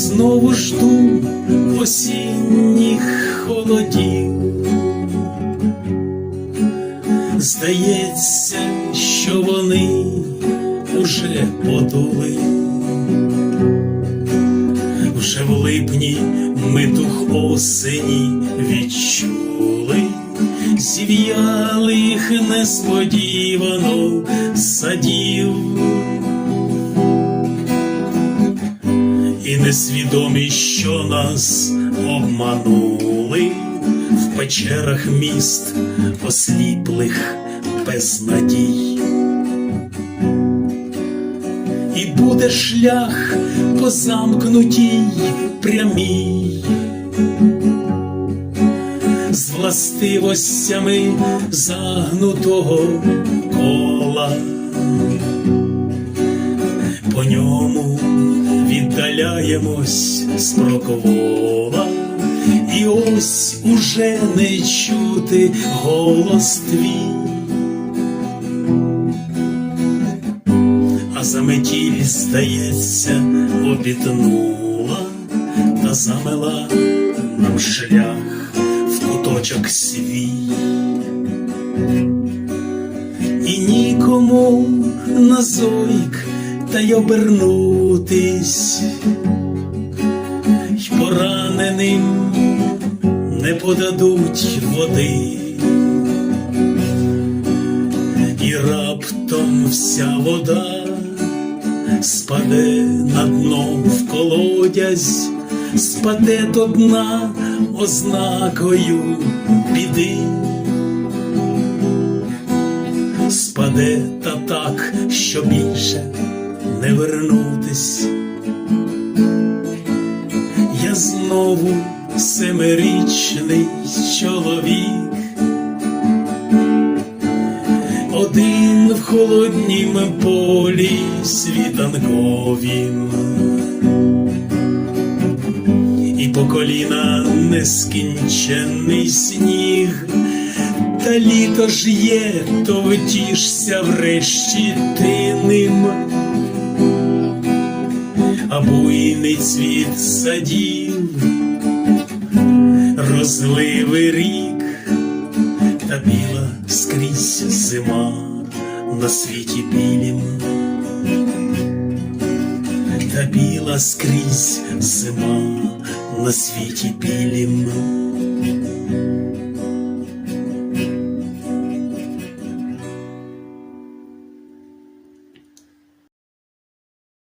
знову жду осінніх холодів. Здається, що вони уже подули. Вже в липні ми дух осені відчули, зів'ялих несподівано садів. І несвідомі, що нас обманули в печерах міст осліплих без надій. І буде шлях по замкнутій прямій, з властивостями загнутого кола. По ньому віддаляємось з прокола, і ось уже не чути голос твій. А заметіль, здається, обітнула та замела нам шлях в куточок свій. І нікому на зойк та й обернутись, й пораненим не подадуть води. І раптом вся вода спаде на дно в колодязь, спаде до дна ознакою біди. Спаде та так, що більше не вернутись. Я знову семирічний чоловік. Один в холоднім полі світанковім, і по коліна нескінченний сніг, та літо ж є, то втішся врешті ти ним, а буйний цвіт садів, розливий рік та біла скрізь зима на світі білім, та біла скрізь зима на світі білім.